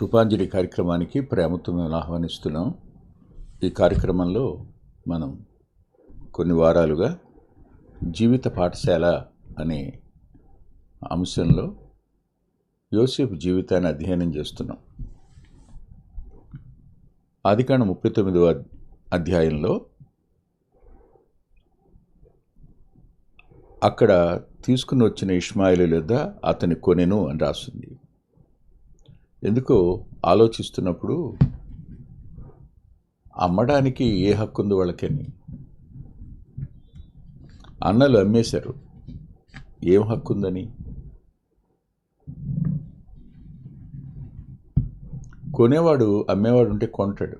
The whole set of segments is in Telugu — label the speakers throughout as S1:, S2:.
S1: కృపాంజలి కార్యక్రమానికి ప్రేమతో మేము ఆహ్వానిస్తున్నాం. ఈ కార్యక్రమంలో మనం కొన్ని వారాలుగా జీవిత పాఠశాల అనే అంశంలో యోసేపు జీవితాన్ని అధ్యయనం చేస్తున్నాం. ఆదికాండ ముప్పై తొమ్మిదవ అధ్యాయంలో అక్కడ తీసుకుని వచ్చిన ఇష్మాయిలు లేదా అతని కొనెను అని రాస్తుంది. ఎందుకో ఆలోచిస్తున్నప్పుడు అమ్మడానికి ఏ హక్కు ఉంది వాళ్ళకని అన్నలు అమ్మేశారు. ఏం హక్కు ఉందని? కొనేవాడు అమ్మేవాడు ఉంటే కొంటాడు.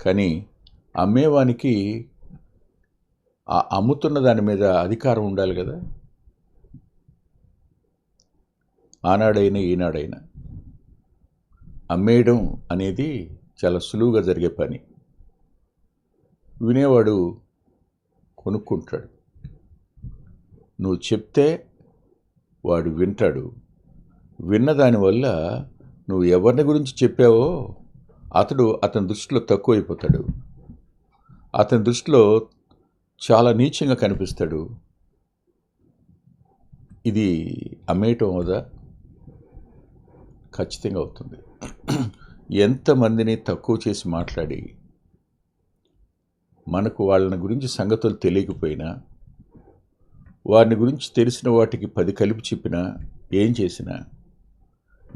S1: కానీ అమ్మేవానికి ఆ అమ్ముతున్న దాని మీద అధికారం ఉండాలి కదా? ఆనాడైనా ఈనాడైనా. అమ్మేయడం అనేది చాలా సులువుగా జరిగే పని. వినేవాడు కొనుక్కుంటాడు. నువ్వు చెప్తే వాడు వింటాడు. విన్న దానివల్ల నువ్వు ఎవరిని గురించి చెప్పావో అతడు అతని దృష్టిలో తక్కువైపోతాడు. అతని దృష్టిలో చాలా నీచంగా కనిపిస్తాడు. ఇది అమ్మేయటం అవుదా ఖచ్చితంగా అవుతుంది. ఎంతమందిని తక్కువ చేసి మాట్లాడి మనకు వాళ్ళని గురించి సంగతులు తెలియకపోయినా వారిని గురించి తెలిసిన వాటికి పది కలిపి చెప్పినా ఏం చేసినా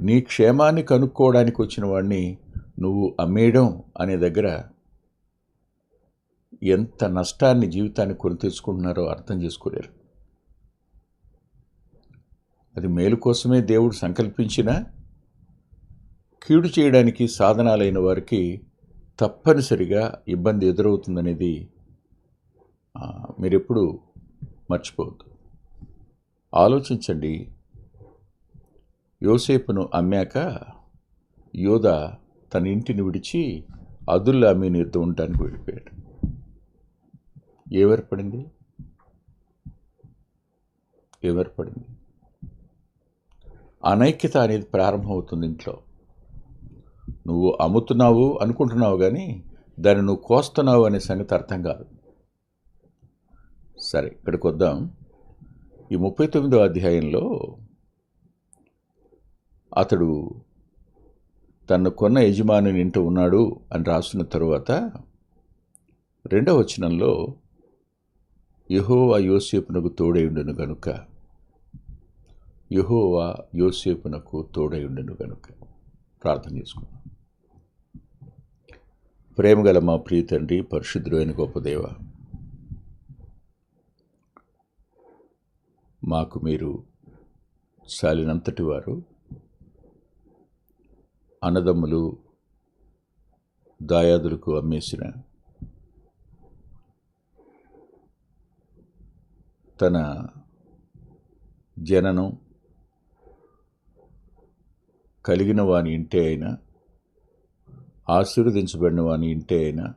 S1: నీ క్షేమాన్ని కనుక్కోవడానికి వచ్చిన వాడిని నువ్వు అమ్మేయడం అనే దగ్గర ఎంత నష్టాన్ని జీవితాన్ని కొని తెచ్చుకుంటున్నారో అర్థం చేసుకోలేరు. అది మేలు కోసమే దేవుడు సంకల్పించినా కీడు చేయడానికి సాధనాలైన వారికి తప్పనిసరిగా ఇబ్బంది ఎదురవుతుందనేది మీరెప్పుడు మర్చిపోవద్దు. ఆలోచించండి. యోసేపును అమ్మాక యోధ తన ఇంటిని విడిచి అదుల్లా మీని యుద్ధ ఉండటానికి వెళ్ళిపోయాడు. ఏమేర్పడింది ఏమేర్పడింది అనైక్యత అనేది ప్రారంభమవుతుంది ఇంట్లో. నువ్వు అమ్ముతున్నావు అనుకుంటున్నావు కానీ దాన్ని నువ్వు కోస్తున్నావు అనే సంగతి అర్థం కాదు. సరే ఇక్కడికి వద్దాం. ఈ ముప్పై తొమ్మిదో అధ్యాయంలో అతడు తను కొన్న యజమాని ఇంట ఉన్నాడు అని రాసిన తరువాత రెండవ వచనంలో యహోవా యోసేపునకు తోడైండును గనుక యహోవా యోసేపునకు తోడైండును గనుక ప్రార్థన చేసుకుందాం. ప్రేమగల మా ప్రియ తండ్రి పరిశుద్ధుడైన గొప్ప మాకు మీరు చాలినంతటి వారు అన్నదమ్ములు దాయాదులకు అమ్మేసిన తన జననం కలిగిన వాని ఇంటే అయినా ఆశీర్వదించబడిన వాని ఇంటే అయినా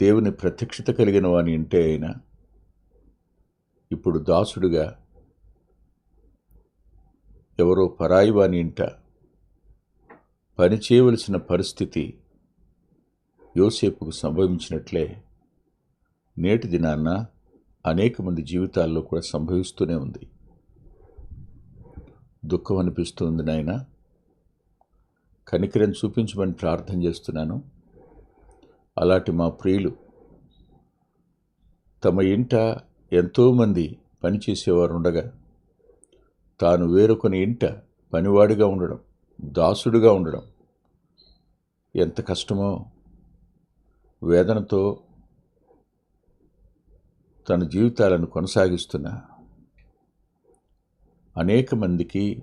S1: దేవుని ప్రత్యక్షత కలిగిన వాని ఇంటే అయినా ఇప్పుడు దాసుడుగా ఎవరో పరాయి వాని ఇంట పని చేయవలసిన పరిస్థితి యోసేపుకు సంభవించినట్లే నేటి దినాన్న అనేక మంది జీవితాల్లో కూడా సంభవిస్తూనే ఉంది. దుఃఖం అనిపిస్తుంది నాయనా. కనికరం చూపించమని ప్రార్థన చేస్తున్నాను. అలాంటి మా ప్రియులు తమ ఇంట ఎంతోమంది పనిచేసేవారు ఉండగా తాను వేరొకని ఇంట పనివాడిగా ఉండడం దాసుడుగా ఉండడం ఎంత కష్టమో వేదనతో తన జీవితాలను కొనసాగిస్తున్న అనేక మందికి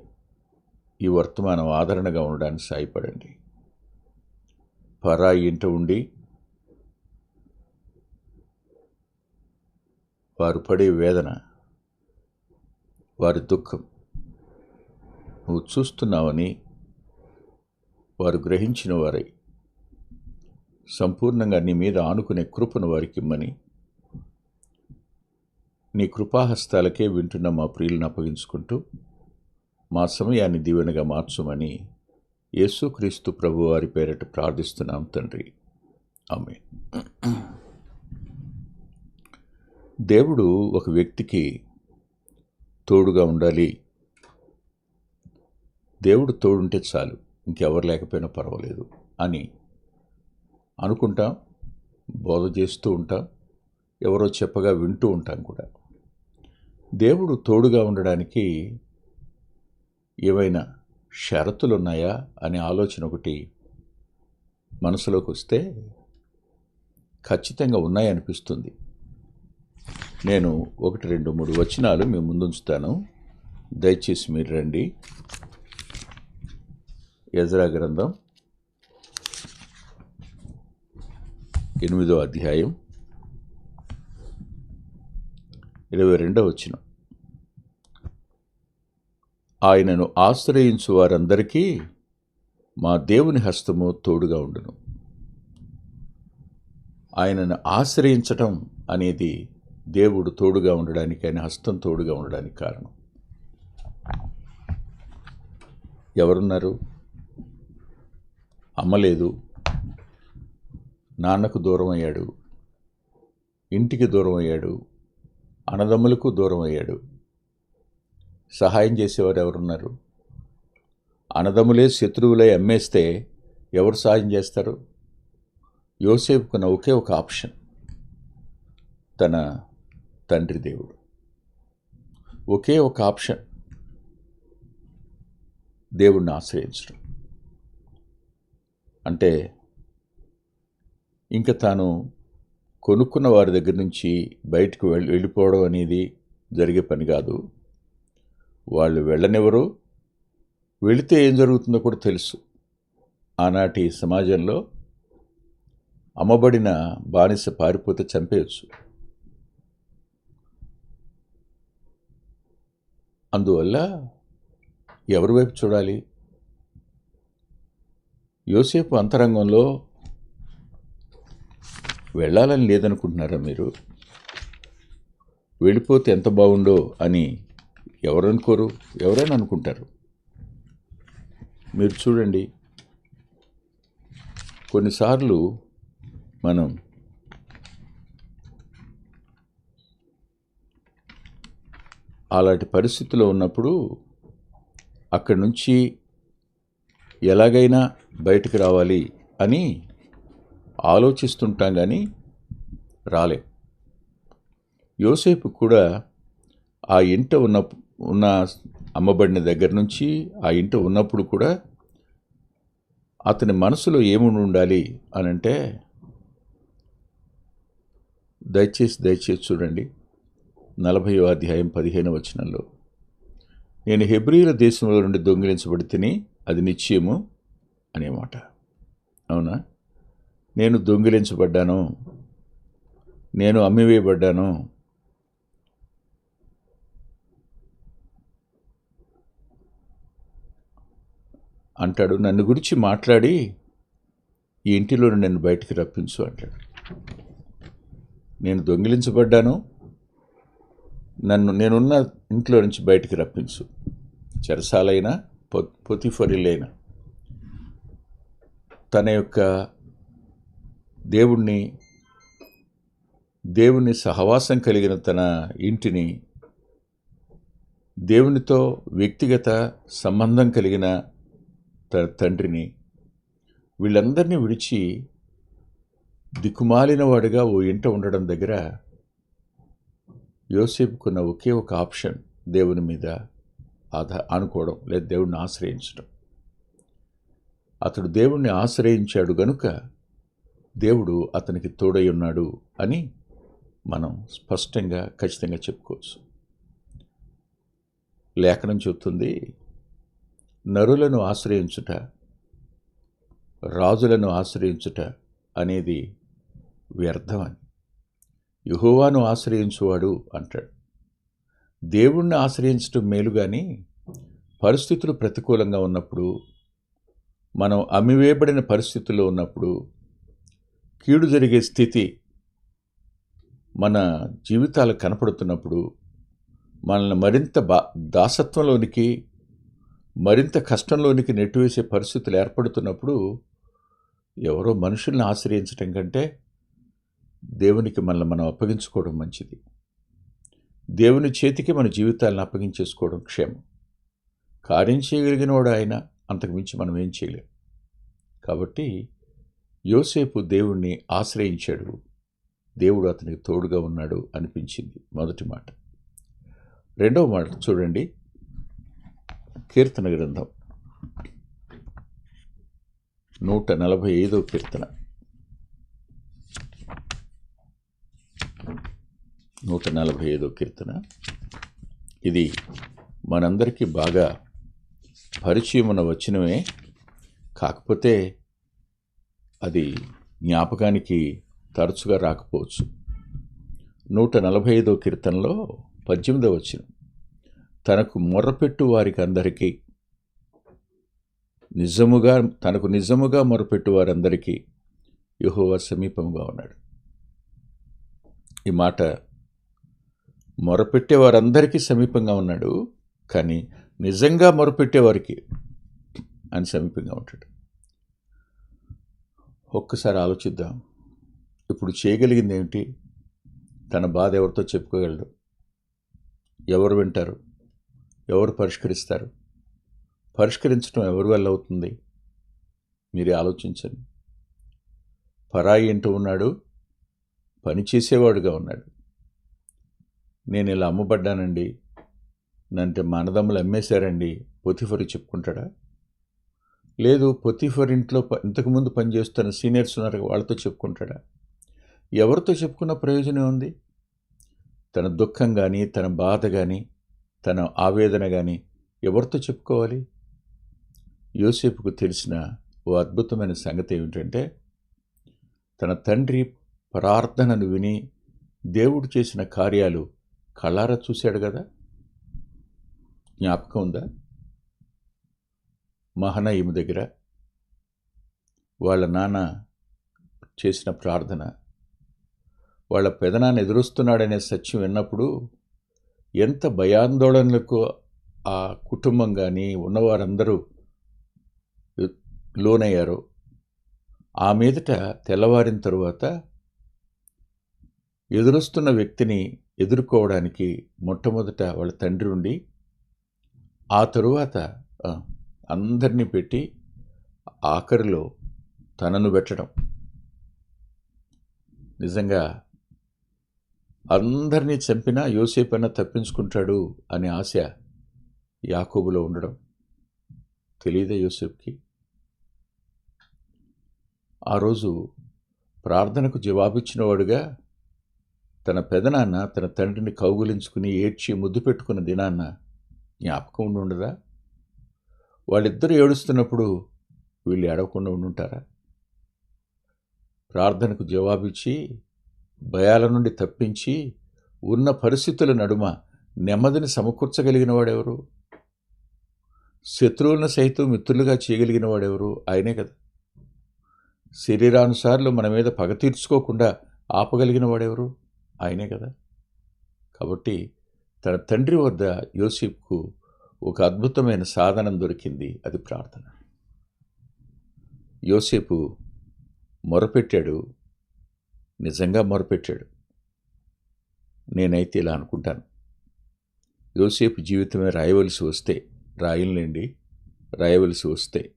S1: ఈ వర్తమానం ఆదరణగా ఉండడానికి సాయపడండి పరాయి ఇంట ఉండి వారు పడే వేదన వారి దుఃఖం నువ్వు చూస్తున్నావని వారు గ్రహించిన వారై సంపూర్ణంగా నీ మీద ఆనుకునే కృపను వారికి ఇమ్మని నీ కృపాహస్తాలకే వింటున్న మా ప్రియులను అప్పగించుకుంటూ మా సమయాన్ని దీవెనగా మార్చమని యేసుక్రీస్తు ప్రభు వారి పేరట ప్రార్థిస్తున్నాం తండ్రి. ఆమె దేవుడు ఒక వ్యక్తికి తోడుగా ఉండాలి. దేవుడు తోడుంటే చాలు ఇంకెవరు లేకపోయినా పర్వాలేదు అని అనుకుంటాం బోధ చేస్తూ ఉంటాం ఎవరో చెప్పగా వింటూ ఉంటాం కూడా. దేవుడు తోడుగా ఉండడానికి ఏవైనా షరతులు ఉన్నాయా అనే ఆలోచన ఒకటి మనసులోకి వస్తే ఖచ్చితంగా ఉన్నాయనిపిస్తుంది. నేను ఒకటి రెండు మూడు వచనాలు మీ ముందుంచుతాను. దయచేసి మీరు రండి. యజ్రా గ్రంథం ఎనిమిదో అధ్యాయం ఇరవై రెండవ వచనం. ఆయనను ఆశ్రయించు వారందరికీ మా దేవుని హస్తము తోడుగా ఉండును. ఆయనను ఆశ్రయించటం అనేది దేవుడు తోడుగా ఉండడానికి ఆయన హస్తం తోడుగా ఉండడానికి కారణం. ఎవరున్నారు? అమ్మలేదు నాన్నకు దూరం అయ్యాడు. ఇంటికి దూరం అయ్యాడు. అన్నదమ్ములకు దూరం అయ్యాడు. సహాయం చేసేవారు ఎవరున్నారు? అన్నదమ్ములే శత్రువులే అమ్మేస్తే ఎవరు సహాయం చేస్తారు? యోసేపుకున్న ఒకే ఒక ఆప్షన్. తన తండ్రి దేవుడు. ఒకే ఒక ఆప్షన్. దేవుణ్ణి ఆశ్రయించడం. అంటే ఇంకా తాను కొనుక్కున్న వారి దగ్గర నుంచి బయటకు వెళ్ళి వెళ్ళిపోవడం అనేది జరిగే పని కాదు. వాళ్ళు వెళ్ళనివ్వరు. వెళితే ఏం జరుగుతుందో కూడా తెలుసు. ఆనాటి సమాజంలో అమ్మబడిన బానిస పారిపోతే చంపేయచ్చు. అందువల్ల ఎవరి వైపు చూడాలి? యోసేపు అంతరంగంలో వెళ్ళాలని లేదనుకుంటున్నారా మీరు? వెళ్ళిపోతే ఎంత బాగుండో అని ఎవరు అనుకోరు ఎవరైనా అనుకుంటారు. మీరు చూడండి. కొన్నిసార్లు మనం అలాంటి పరిస్థితిలో ఉన్నప్పుడు అక్కడి నుంచి ఎలాగైనా బయటకు రావాలి అని ఆలోచిస్తుంటాం కానీ రాలే. యోసేపు కూడా ఆ ఇంట ఉన్న ఉన్న అమ్మబడిన దగ్గర నుంచి ఆ ఇంట ఉన్నప్పుడు కూడా అతని మనసులో ఏముండి ఉండాలి అని అంటే దయచేసి దయచేసి చూడండి. నలభై అధ్యాయం పదిహేను వచనంలో నేను హెబ్రియుల దేశంలో నుండి దొంగిలించబడి తిని అది నిశ్చయము అనేమాట. అవునా? నేను దొంగిలించబడ్డాను. నేను అమ్మివేయబడ్డాను. అంటాడు నన్ను గురించి మాట్లాడి ఈ ఇంటిలో నన్ను బయటికి రప్పించు అంటాడు. నేను దొంగిలించబడ్డాను. నన్ను నేనున్న ఇంట్లో నుంచి బయటికి రప్పించు. చెరసాలైనా పొ పొతిఫరిలైనా. తన యొక్క దేవుణ్ణి దేవుని సహవాసం కలిగిన తన ఇంటిని దేవునితో వ్యక్తిగత సంబంధం కలిగిన తండ్రిని వీళ్ళందరినీ విడిచి దిక్కుమాలినవాడిగా ఓ ఇంట ఉండడం దగ్గర యోసేపుకున్న ఒకే ఒక ఆప్షన్ దేవుని మీద ఆధా అనుకోవడం లేదా దేవుణ్ణి ఆశ్రయించడం. అతడు దేవుణ్ణి ఆశ్రయించాడు గనుక దేవుడు అతనికి తోడై ఉన్నాడు అని మనం స్పష్టంగా ఖచ్చితంగా చెప్పుకోవచ్చు. లేఖనం చెబుతుంది నరులను ఆశ్రయించుట రాజులను ఆశ్రయించుట అనేది వ్యర్థమని యుహోవాను ఆశ్రయించువాడు అంటాడు. దేవుణ్ణి ఆశ్రయించటం మేలు కానీ పరిస్థితులు ప్రతికూలంగా ఉన్నప్పుడు మనం అమ్మివేయబడిన పరిస్థితుల్లో ఉన్నప్పుడు కీడు జరిగే స్థితి మన జీవితాలు కనపడుతున్నప్పుడు మనల్ని మరింత బా దాసత్వంలోనికి మరింత కష్టంలోనికి నెట్టివేసే పరిస్థితులు ఏర్పడుతున్నప్పుడు ఎవరో మనుషుల్ని ఆశ్రయించటం కంటే దేవునికి మనల్ని మనం అప్పగించుకోవడం మంచిది. దేవుని చేతికి మన జీవితాలను అప్పగించేసుకోవడం క్షేమం. కార్యం చేయగలిగిన వాడు ఆయన అంతకుమించి మనం ఏం చేయలేం. కాబట్టి యోసేపు దేవుణ్ణి ఆశ్రయించాడు. దేవుడు అతనికి తోడుగా ఉన్నాడు అనిపించింది మొదటి మాట. రెండవ మాట చూడండి. కీర్తన గ్రంథం. నూట నలభై ఐదో కీర్తన. నూట నలభై ఐదో కీర్తన. ఇది మనందరికీ బాగా పరిచయమున వచ్చినవే. కాకపోతే అది జ్ఞాపకానికి తరచుగా రాకపోవచ్చు. నూట నలభై ఐదో కీర్తనలో పద్దెనిమిదో వచ్చిన తనకు మొరపెట్టు వారికి అందరికీ నిజముగా తనకు నిజముగా మొరపెట్టు వారందరికీ యహోవా సమీపముగా ఉన్నాడు. ఈ మాట మొరపెట్టే వారందరికీ సమీపంగా ఉన్నాడు కానీ నిజంగా మొరపెట్టేవారికి అని సమీపంగా ఉంటాడు. ఒక్కసారి ఆలోచిద్దాం. ఇప్పుడు చేయగలిగింది ఏమిటి తన బాధ ఎవరితో చెప్పుకోగలడు? ఎవరు వింటారు? ఎవరు పరిష్కరిస్తారు? పరిష్కరించడం ఎవరి వల్ల అవుతుంది? మీరే ఆలోచించండి. పరాయి అంటూ ఉన్నాడు పని చేసేవాడుగా ఉన్నాడు. నేను ఇలా అమ్మబడ్డానండి. నంటే మా అమ్మేశారండి పొతిఫరి చెప్పుకుంటాడా? లేదు పొతిఫర్ ఇంట్లో ప- ఇంతకుముందు పనిచేస్తున్న సీనియర్స్ ఉన్నారు వాళ్ళతో చెప్పుకుంటాడా? ఎవరితో చెప్పుకున్న ప్రయోజనం ఉంది? తన దుఃఖం కానీ తన బాధ కానీ తన ఆవేదన కానీ ఎవరితో చెప్పుకోవాలి? యోసేపుకు తెలిసిన ఓ అద్భుతమైన సంగతి ఏమిటంటే తన తండ్రి ప్రార్థనను విని దేవుడు చేసిన కార్యాలు కళ్ళారా చూశాడు కదా? జ్ఞాపకం ఉందా? మహనయిము దగ్గర వాళ్ళ నాన్న చేసిన ప్రార్థన వాళ్ళ పెదనాన్న ఎదురుస్తున్నాడనే సత్యం విన్నప్పుడు ఎంత భయాందోళనలకు ఆ కుటుంబం కానీ ఉన్నవారందరూ లోనయ్యారో ఆ మీదట తెల్లవారిన తరువాత ఎదురొస్తున్న వ్యక్తిని ఎదుర్కోవడానికి మొట్టమొదట వాళ్ళ తండ్రి ఉండి ఆ తరువాత అందరినీ పెట్టి ఆఖరిలో తనను పెట్టడం. నిజంగా అందరినీ చంపినా యోసేపైనా తప్పించుకుంటాడు అనే ఆశ యాకోబులో ఉండడం తెలియదా యోసేఫ్కి ఆ రోజు ప్రార్థనకు జవాబిచ్చినవాడుగా తన పెదనాన్న తన తండ్రిని కౌగులించుకుని ఏడ్చి ముద్దు పెట్టుకున్న దినాన్న జ్ఞాపకం ఉండి ఉండదా వాళ్ళిద్దరూ ఏడుస్తున్నప్పుడు వీళ్ళు ఏడవకుండా ఉండుంటారా? ప్రార్థనకు జవాబిచ్చి భయాల నుండి తప్పించి ఉన్న పరిస్థితుల నడుమ నెమ్మదిని సమకూర్చగలిగిన వాడెవరు శత్రువులను సైతం మిత్రులుగా చేయగలిగిన వాడెవరు ఆయనే కదా. శరీరానుసార్లు మన మీద పగ తీర్చుకోకుండా ఆపగలిగిన వాడెవరు ఆయనే కదా. కాబట్టి తన తండ్రి వద్ద యోసేపుకు ఒక అద్భుతమైన సాధనం దొరికింది. అది ప్రార్థన. యోసేపు మొరపెట్టాడు. నిజంగా మొరపెట్టాడు. నేనైతే ఇలా అనుకుంటాను. యోసేపు జీవితమే రాయవలసి వస్తే రాయలేండి రాయవలసి వస్తే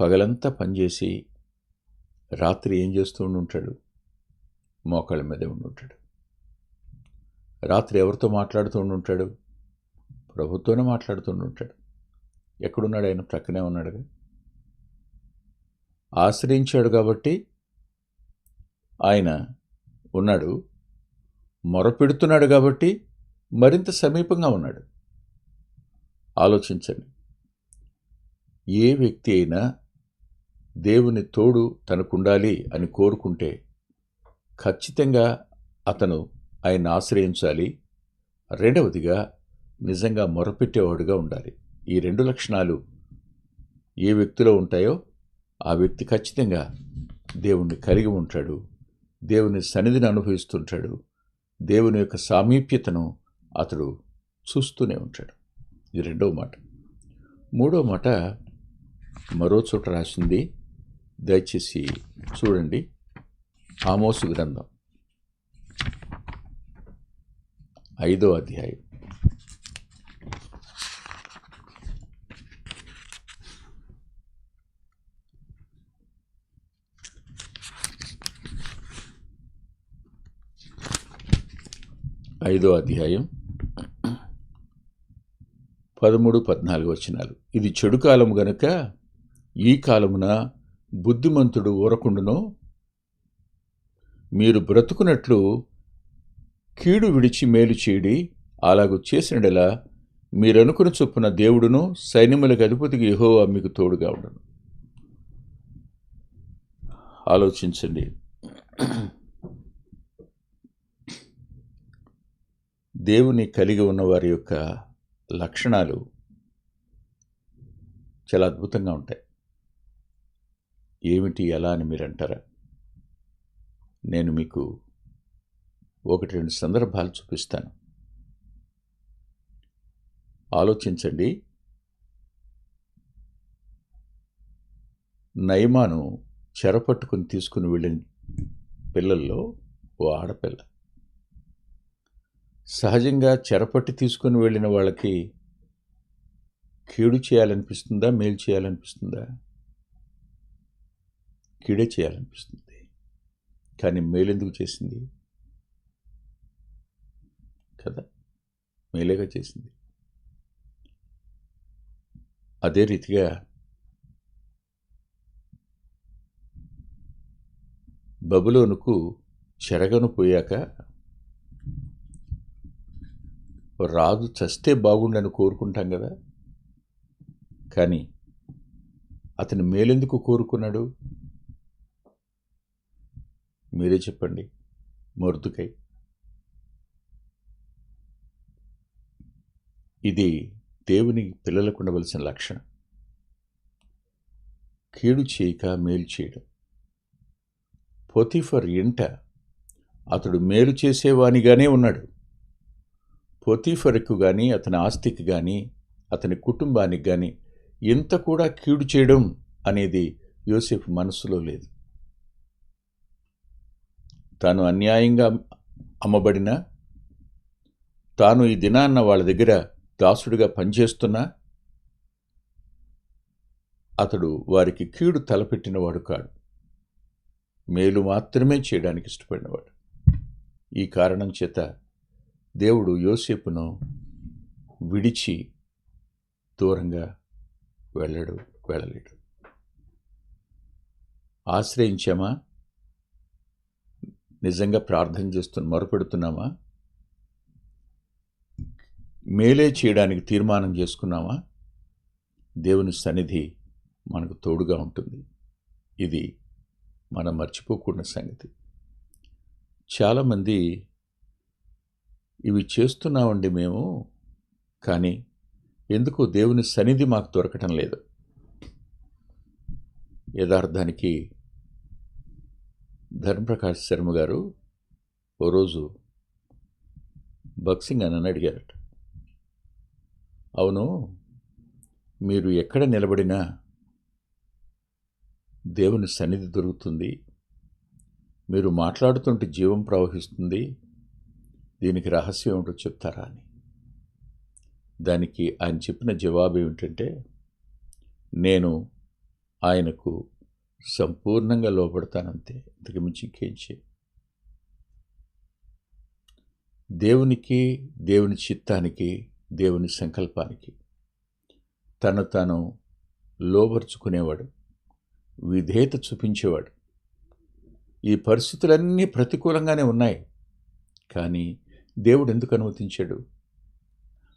S1: పగలంతా పనిచేసి రాత్రి ఏం చేస్తూ ఉండుంటాడు? మోకాళ్ళ మీదే ఉండుంటాడు. రాత్రి ఎవరితో మాట్లాడుతూ ఉండుంటాడు? ప్రభుత్వనే మాట్లాడుతూ ఉండుంటాడు. ఎక్కడున్నాడు ఆయన? ప్రక్కనే ఉన్నాడుగా. ఆశ్రయించాడు కాబట్టి ఆయన ఉన్నాడు మొరపెడుతున్నాడు కాబట్టి మరింత సమీపంగా ఉన్నాడు. ఆలోచించండి. ఏ వ్యక్తి అయినా దేవుని తోడు తనకుండాలి అని కోరుకుంటే ఖచ్చితంగా అతను ఆయన ఆశ్రయించాలి. రెండవదిగా నిజంగా మొరపెట్టేవాడుగా ఉండాలి. ఈ రెండు లక్షణాలు ఏ వ్యక్తిలో ఉంటాయో ఆ వ్యక్తి ఖచ్చితంగా దేవుణ్ణి కలిగి ఉంటాడు. దేవుని సన్నిధిని అనుభవిస్తుంటాడు. దేవుని యొక్క సామీప్యతను అతడు చూస్తూనే ఉంటాడు. ఇది రెండవ మాట. మూడో మాట మరో చోట రాసింది. దయచేసి చూడండి. ఆమోసు గ్రంథం. ఐదో అధ్యాయం. ఐదో అధ్యాయం పదమూడు పద్నాలుగు వచనాలు. ఇది చెడు కాలము గనుక ఈ కాలమున బుద్ధిమంతుడు ఊరకుండునో మీరు బ్రతుకున్నట్లు కీడు విడిచి మేలు చేయడి అలాగూ చేసినడలా మీరనుకుని చొప్పున దేవుడును సైన్యములకు అధిపతికి యహోవా మీకు తోడుగా ఉండను. ఆలోచించండి. దేవుని కలిగి ఉన్న వారి యొక్క లక్షణాలు చాలా అద్భుతంగా ఉంటాయి. ఏమిటి ఎలా అని మీరు అంటారా? నేను మీకు ఒకటి రెండు సందర్భాలు చూపిస్తాను. ఆలోచించండి. నయమాను చెరపట్టుకుని తీసుకుని వెళ్ళిన పిల్లల్లో ఓ ఆడపిల్ల. సహజంగా చెరపట్టి తీసుకుని వెళ్ళిన వాళ్ళకి కీడు చేయాలనిపిస్తుందా మేలు చేయాలనిపిస్తుందా? కీడే చేయాలనిపిస్తుంది. కానీ మేలెందుకు చేసింది? కదా? మేలేగా చేసింది. అదే రీతిగా బబులోనుకు చెరగను పోయాక రాజు చస్తే బాగుండని కోరుకుంటాం కదా. కానీ అతను మేలెందుకు కోరుకున్నాడు? మీరే చెప్పండి మొర్దుకై. ఇది దేవుని పిల్లలకు ఉండవలసిన లక్షణం. కీడు చేయక మేలు చేయడం. పొతిఫర్ ఇంట అతడు మేలు చేసేవానిగానే ఉన్నాడు. పొతీఫర్కు కానీ అతని ఆస్తికి కానీ అతని కుటుంబానికి కానీ ఇంత కూడా కీడు చేయడం అనేది యోసేఫ్ మనసులో లేదు. తాను అన్యాయంగా అమ్మబడినా తాను ఈ దినాన్న వాళ్ళ దగ్గర దాసుడిగా పనిచేస్తున్నా అతడు వారికి కీడు తలపెట్టినవాడు కాడు. మేలు మాత్రమే చేయడానికి ఇష్టపడినవాడు. ఈ కారణం చేత దేవుడు యోసేపును విడిచి దూరంగా వెళ్ళడు వెళ్ళలేడు. ఆశ్రయించామా? నిజంగా ప్రార్థన చేస్తు మొరపెడుతున్నామా? మేలే చేయడానికి తీర్మానం చేసుకున్నామా? దేవుని సన్నిధి మనకు తోడుగా ఉంటుంది. ఇది మనం మర్చిపోకూడని సంగతి. చాలామంది ఇవి చేస్తున్నామండి మేము కానీ ఎందుకు దేవుని సన్నిధి మాకు దొరకటం లేదు. యథార్థానికి ధర్మప్రకాష్ శర్మ గారు ఓ రోజు బక్సింగ్ అని అడిగారట. అవును మీరు ఎక్కడ నిలబడినా దేవుని సన్నిధి దొరుకుతుంది మీరు మాట్లాడుతుంటే జీవం ప్రవహిస్తుంది దీనికి రహస్యం ఏమిటో చెప్తారా అని? దానికి ఆయన చెప్పిన జవాబు ఏమిటంటే నేను ఆయనకు సంపూర్ణంగా లోపడతానంతే ఇంతకు మించి ఇంకేం చే దేవునికి దేవుని చిత్తానికి దేవుని సంకల్పానికి తను తాను లోబర్చుకునేవాడు విధేయత చూపించేవాడు. ఈ పరిస్థితులన్నీ ప్రతికూలంగానే ఉన్నాయి. కానీ దేవుడు ఎందుకు అనుమతించాడు?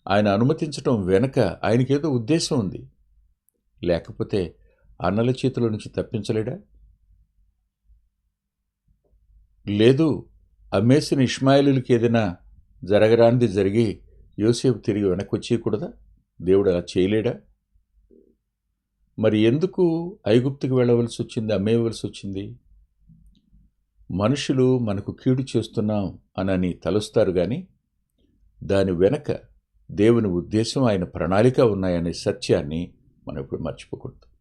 S1: ఆయన అనుమతించడం వెనక ఆయనకేదో ఉద్దేశం ఉంది. లేకపోతే అన్నల చేతిలో నుంచి తప్పించలేడా? లేదు అమ్మేసిన ఇష్మాయిలులకి ఏదైనా జరగరానిది జరిగి యోసేపు తిరిగి వెనక్కి వచ్చేయకూడదా దేవుడు అలా చేయలేడా? మరి ఎందుకు ఐగుప్తికి వెళ్ళవలసి వచ్చింది అమ్మేయవలసి వచ్చింది మనుషులు మనకు కీడు చేస్తున్నాం అనని తలుస్తారు కానీ దాని వెనక దేవుని ఉద్దేశం ఆయన ప్రణాళిక ఉన్నాయనే సత్యాన్ని మనం ఇప్పుడు మర్చిపోకూడదు.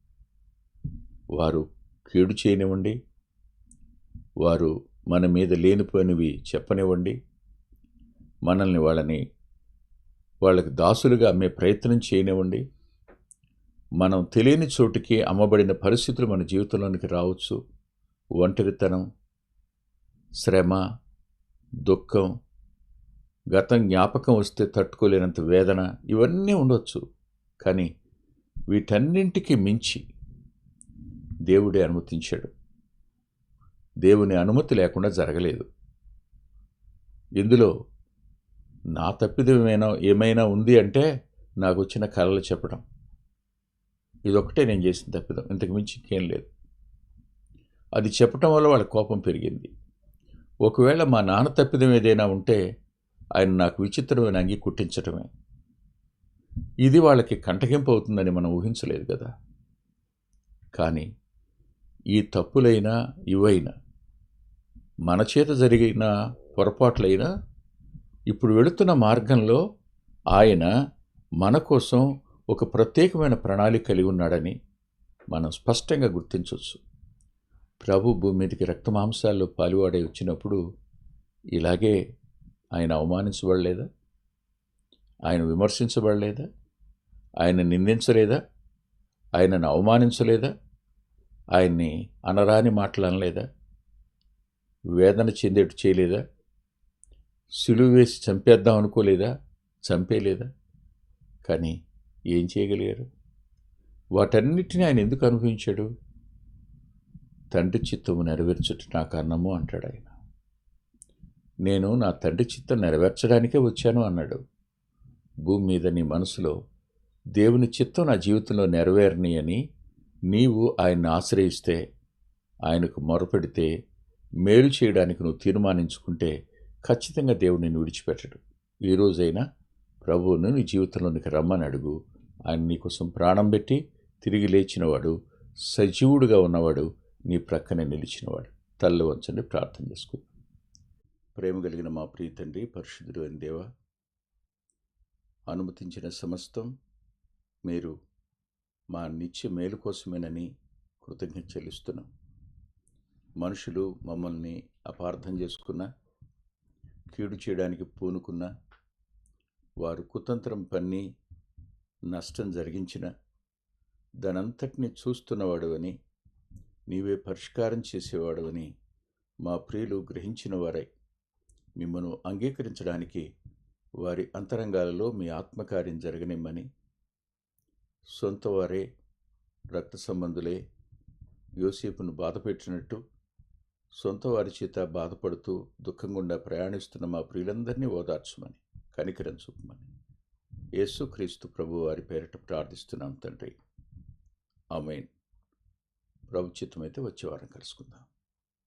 S1: వారు కీడు చేయనివ్వండి వారు మన మీద లేనిపోయినవి చెప్పనివ్వండి మనల్ని వాళ్ళని వాళ్ళకి దాసులుగా అమ్మే ప్రయత్నం చేయనివ్వండి మనం తెలియని చోటుకి అమ్మబడిన పరిస్థితులు మన జీవితంలోనికి రావచ్చు. ఒంటరితనం శ్రమ దుఃఖం గతం జ్ఞాపకం వస్తే తట్టుకోలేనంత వేదన ఇవన్నీ ఉండొచ్చు. కానీ వీటన్నింటికి మించి దేవుడే అనుమతించాడు. దేవుని అనుమతి లేకుండా జరగలేదు. ఇందులో నా తప్పిదమైనా ఏమైనా ఉంది అంటే నాకు వచ్చిన కళలు చెప్పడం. ఇదొక్కటే నేను చేసిన తప్పిదం. ఇంతకు మించి ఇంకేం లేదు. అది చెప్పటం వల్ల వాళ్ళ కోపం పెరిగింది. ఒకవేళ మా నాన్న తప్పిదం ఏదైనా ఉంటే ఆయన నాకు విచిత్రమైన అంగి కుట్టించటమే. ఇది వాళ్ళకి కంటగింపు అవుతుందని మనం ఊహించలేదు కదా. కానీ ఈ తప్పులైనా ఇవైనా మన చేత జరిగిన పొరపాట్లైనా ఇప్పుడు వెళుతున్న మార్గంలో ఆయన మన కోసం ఒక ప్రత్యేకమైన ప్రణాళిక కలిగి ఉన్నాడని మనం స్పష్టంగా గుర్తించవచ్చు. ప్రభు భూమి మీదకి రక్తమాంసాల్లో పాలువాడే వచ్చినప్పుడు ఇలాగే ఆయన అవమానించబడలేదా? ఆయన విమర్శించబడలేదా? ఆయన నిందించలేదా? ఆయనను అవమానించలేదా? ఆయన్ని అనరాని మాటలు అనలేదా? వేదన చెందేట్టు చేయలేదా? సులువు వేసి చంపేద్దాం అనుకోలేదా? చంపేలేదా? కానీ ఏం చేయగలిగారు? వాటన్నిటిని ఆయన ఎందుకు అనుభవించాడు? తండ్రి చిత్తము నెరవేర్చుట నాకు అన్నము అంటాడు ఆయన. నేను నా తండ్రి చిత్తం నెరవేర్చడానికే వచ్చాను అన్నాడు. భూమి మీద నీ మనసులో దేవుని చిత్తం నా జీవితంలో నెరవేరని అని నీవు ఆయన్ని ఆశ్రయిస్తే ఆయనకు మొరపెడితే మేలు చేయడానికి నువ్వు తీర్మానించుకుంటే ఖచ్చితంగా దేవుడు నిన్ను విడిచిపెట్టడు. ఈ రోజైనా ప్రభువును నీ జీవితంలోనికి రమ్మని అడుగు. ఆయన నీకోసం ప్రాణం పెట్టి తిరిగి లేచినవాడు సజీవుడుగా ఉన్నవాడు నీ ప్రక్కనే నిలిచినవాడు. తల్లి వంచండి ప్రార్థన చేసుకుందాం. ప్రేమ కలిగిన మా ప్రీతండి తండ్రి పరిశుద్ధుడు అని దేవ అనుమతించిన సమస్తం మీరు మా నిత్య మేలు కోసమేనని కృతజ్ఞత చెల్లిస్తున్నాం. మనుషులు మమ్మల్ని అపార్థం చేసుకున్న కీడు చేయడానికి పూనుకున్న వారు కుతంత్రం పన్ని నష్టం జరిగించిన దానంతటిని చూస్తున్నవాడు అని నీవే పరిష్కారం చేసేవాడవని మా ప్రియులు గ్రహించిన వారై. మిమ్మను అంగీకరించడానికి వారి అంతరంగాలలో మీ ఆత్మకార్యం జరగనిమ్మని. సొంత వారే రక్త సంబంధులే యోసేపును బాధపెట్టినట్టు సొంత వారి చేత బాధపడుతూ దుఃఖం గుండా ప్రయాణిస్తున్న మా ప్రియులందరినీ ఓదార్చమని కనికరం చూపమని. యేసుక్రీస్తు ప్రభు వారి పేరిట ప్రార్థిస్తున్నాం తండ్రి. ఆమెన్. ప్రభు అయితే వచ్చే వారం కలుసుకుందాం.